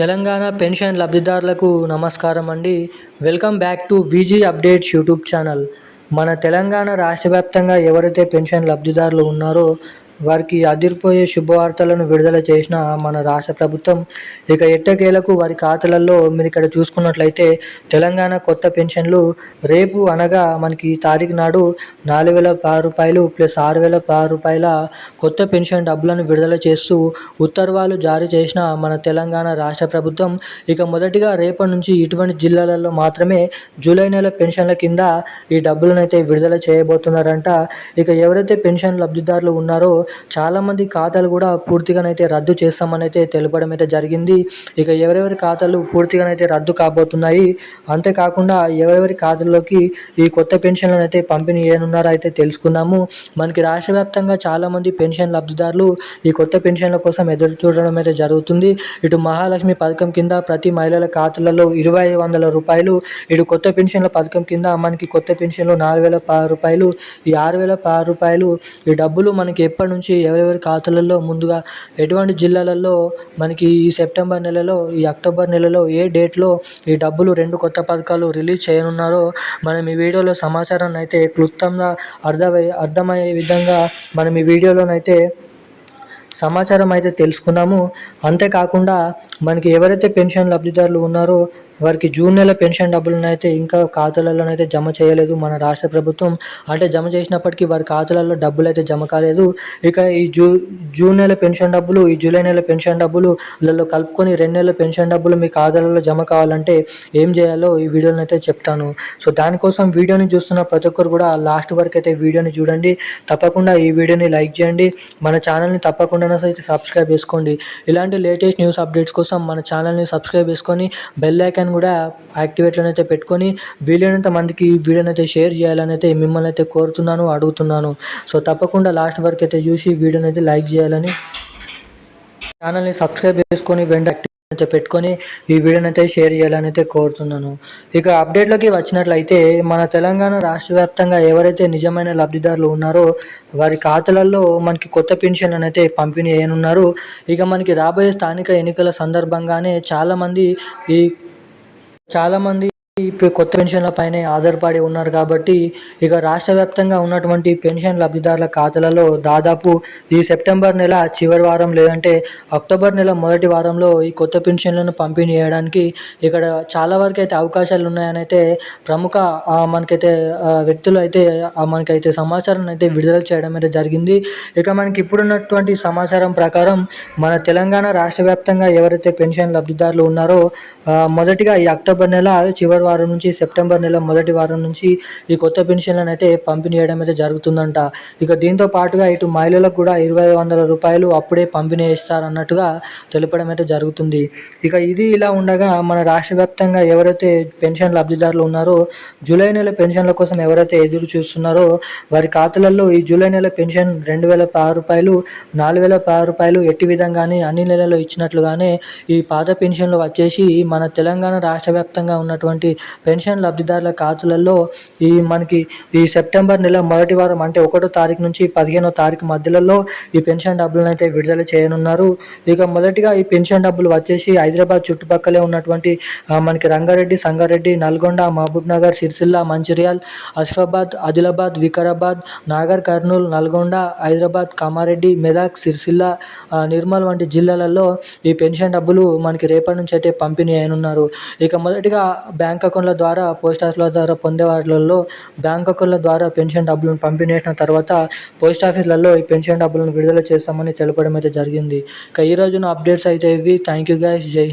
Telangana pension లబ్ధిదారులకు నమస్కారం అండి. Welcome back to Viji updates YouTube channel. మన తెలంగాణ రాష్ట్ర వ్యాప్తంగా ఎవరైతే పెన్షన్ లబ్ధిదారులు ఉన్నారో వారికి అదిరిపోయే శుభవార్తలను విడుదల చేసిన మన రాష్ట్ర ప్రభుత్వం ఇక ఎట్టకేలకు వారి ఖాతాలలో మీరు ఇక్కడ చూసుకున్నట్లయితే తెలంగాణ కొత్త పెన్షన్లు రేపు అనగా మనకి ఈ తారీఖు నాడు నాలుగు వేల పది రూపాయలు ప్లస్ ఆరు వేల పది రూపాయల కొత్త పెన్షన్ డబ్బులను విడుదల చేస్తూ ఉత్తర్వులు జారీ చేసిన మన తెలంగాణ రాష్ట్ర ప్రభుత్వం ఇక మొదటిగా రేపటి నుంచి ఇటువంటి జిల్లాలలో మాత్రమే జూలై నెల పెన్షన్ల కింద ఈ డబ్బులను అయితే విడుదల చేయబోతున్నారంట. ఇక ఎవరైతే పెన్షన్ లబ్ధిదారులు ఉన్నారో చాలామంది ఖాతాలు కూడా పూర్తిగానైతే రద్దు చేస్తామని అయితే తెలపడం అయితే జరిగింది. ఇక ఎవరెవరి ఖాతాలు పూర్తిగానైతే రద్దు కాబోతున్నాయి అంతేకాకుండా ఎవరెవరి ఖాతాల్లోకి ఈ కొత్త పెన్షన్లను అయితే పంపిణీ చేయనున్నారో అయితే తెలుసుకుందాము. మనకి రాష్ట్ర వ్యాప్తంగా చాలామంది పెన్షన్ లబ్ధిదారులు ఈ కొత్త పెన్షన్ల కోసం ఎదురు చూడడం అయితే జరుగుతుంది. ఇటు మహాలక్ష్మి పథకం కింద ప్రతి మహిళల ఖాతాలలో ఇరవై వందల రూపాయలు ఇటు కొత్త పెన్షన్ల పథకం కింద మనకి కొత్త పెన్షన్లు నాలుగు వేల పది రూపాయలు ఈ ఆరు వేల పది రూపాయలు ఈ డబ్బులు మనకి ఎప్పటి నుంచి ఎవరెవరి ఖాతాలలో ముందుగా ఎటువంటి జిల్లాలలో మనకి ఈ సెప్టెంబర్ నెలలో ఈ అక్టోబర్ నెలలో ఏ డేట్లో ఈ డబ్బులు రెండు కొత్త పథకాలు రిలీజ్ చేయనున్నారో మనం ఈ వీడియోలో సమాచారాన్ని అయితే క్లుప్తంగా అర్థమయ్యే అర్థమయ్యే విధంగా మనం ఈ వీడియోలోనైతే సమాచారం అయితే తెలుసుకున్నాము. అంతేకాకుండా మనకి ఎవరైతే పెన్షన్ లబ్ధిదారులు ఉన్నారో వారికి జూన్ నెల పెన్షన్ డబ్బులను అయితే ఇంకా ఖాతాలలో అయితే జమ చేయలేదు మన రాష్ట్ర ప్రభుత్వం. అంటే జమ చేసినప్పటికీ వారి ఖాతాలలో డబ్బులు అయితే జమ కాలేదు. ఇక ఈ జూ జూన్ నెల పెన్షన్ డబ్బులు ఈ జూలై నెల పెన్షన్ డబ్బులు లలో కలుపుకొని రెండు నెలల పెన్షన్ డబ్బులు మీ ఖాతాలలో జమ కావాలంటే ఏం చేయాలో ఈ వీడియోని అయితే చెప్తాను. సో దానికోసం వీడియోని చూస్తున్న ప్రతి ఒక్కరు కూడా లాస్ట్ వరకు అయితే వీడియోని చూడండి. తప్పకుండా ఈ వీడియోని లైక్ చేయండి. మన ఛానల్ని తప్పకుండా అయితే సబ్స్క్రైబ్ చేసుకోండి. ఇలాంటి లేటెస్ట్ న్యూస్ అప్డేట్స్ కోసం మన ఛానల్ని సబ్స్క్రైబ్ చేసుకొని బెల్ ఐకాన్ కూడా యాక్టివేట్లను అయితే పెట్టుకొని వీలైనంత మందికి ఈ వీడియోని అయితే షేర్ చేయాలని అయితే మిమ్మల్ని అయితే కోరుతున్నాను అడుగుతున్నాను. సో తప్పకుండా లాస్ట్ వరకు అయితే చూసి వీడియోని అయితే లైక్ చేయాలని ఛానల్ని సబ్స్క్రైబ్ చేసుకొని వెంట అయితే పెట్టుకొని ఈ వీడియోని అయితే షేర్ చేయాలని అయితే కోరుతున్నాను. ఇక అప్డేట్లోకి వచ్చినట్లయితే మన తెలంగాణ రాష్ట్ర వ్యాప్తంగా ఎవరైతే నిజమైన లబ్ధిదారులు ఉన్నారో వారి ఖాతాలలో మనకి కొత్త పెన్షన్ అయితే పంపిణీ చేయనున్నారు. ఇక మనకి రాబోయే స్థానిక ఎన్నికల సందర్భంగానే చాలామంది ఈ చాలామంది ఇప్పుడు కొత్త పెన్షన్ల పైనే ఆధారపడి ఉన్నారు కాబట్టి ఇక రాష్ట్ర వ్యాప్తంగా ఉన్నటువంటి పెన్షన్ లబ్ధిదారుల ఖాతాలలో దాదాపు ఈ సెప్టెంబర్ నెల చివరి వారం లేదంటే అక్టోబర్ నెల మొదటి వారంలో ఈ కొత్త పెన్షన్లను పంపిణీ చేయడానికి ఇక్కడ చాలా వరకు అయితే అవకాశాలు ఉన్నాయని అయితే ప్రముఖ మనకైతే వ్యక్తులు అయితే మనకైతే సమాచారం అయితే విడుదల చేయడం అయితే జరిగింది. ఇక మనకి ఇప్పుడున్నటువంటి సమాచారం ప్రకారం మన తెలంగాణ రాష్ట్ర వ్యాప్తంగా ఎవరైతే పెన్షన్ లబ్ధిదారులు ఉన్నారో మొదటిగా ఈ అక్టోబర్ నెల చివరి వారం నుంచి సెప్టెంబర్ నెల మొదటి వారం నుంచి ఈ కొత్త పెన్షన్లను అయితే పంపిణీ చేయడం అయితే జరుగుతుందంట. ఇక దీంతో పాటుగా ఇటు మహిళలకు కూడా ఇరవై వందల రూపాయలు అప్పుడే పంపిణీ చేస్తారన్నట్టుగా తెలపడం అయితే జరుగుతుంది. ఇక ఇది ఇలా ఉండగా మన రాష్ట్ర వ్యాప్తంగా ఎవరైతే పెన్షన్ లబ్ధిదారులు ఉన్నారో జూలై నెల పెన్షన్ల కోసం ఎవరైతే ఎదురు చూస్తున్నారో వారి ఖాతాలలో ఈ జూలై నెల పెన్షన్ రెండు వేల పది రూపాయలు నాలుగు వేల పది రూపాయలు ఎట్టి విధంగానే అన్ని నెలలో ఇచ్చినట్లుగానే ఈ పాత పెన్షన్లు వచ్చేసి మన తెలంగాణ రాష్ట్ర వ్యాప్తంగా ఉన్నటువంటి పెన్షన్ లబ్ధిదారుల ఖాతాలలో ఈ మనకి ఈ సెప్టెంబర్ నెల మొదటి వారం అంటే ఒకటో తారీఖు నుంచి పదిహేనో తారీఖు మధ్యలో ఈ పెన్షన్ డబ్బులను అయితే విడుదల చేయనున్నారు. ఇక మొదటిగా ఈ పెన్షన్ డబ్బులు వచ్చేసి హైదరాబాద్ చుట్టుపక్కలే ఉన్నటువంటి మనకి రంగారెడ్డి సంగారెడ్డి నల్గొండ మహబూబ్ నగర్ సిరిసిల్ల మంచిర్యాల్ ఆసిఫాబాద్ ఆదిలాబాద్ వికారాబాద్ నాగర్ కర్నూలు నల్గొండ హైదరాబాద్ కామారెడ్డి మెదక్ సిరిసిల్ల నిర్మల్ వంటి జిల్లాలలో ఈ పెన్షన్ డబ్బులు మనకి రేపటి నుంచి అయితే పంపిణీ అయినున్నారు. ఇక మొదటిగా బ్యాంక్ అకౌంట్ల ద్వారా పోస్ట్ ఆఫీస్ల ద్వారా పొందే వాటిలలో బ్యాంక్ అకౌంట్ల ద్వారా పెన్షన్ డబ్బులను పంపిణీ చేసిన తర్వాత పోస్ట్ ఆఫీస్లలో ఈ పెన్షన్ డబ్బులను విడుదల చేస్తామని తెలపడం అయితే జరిగింది. ఇక ఈ రోజున అప్డేట్స్ అయితే ఇవి. థ్యాంక్ యూ గైస్ జై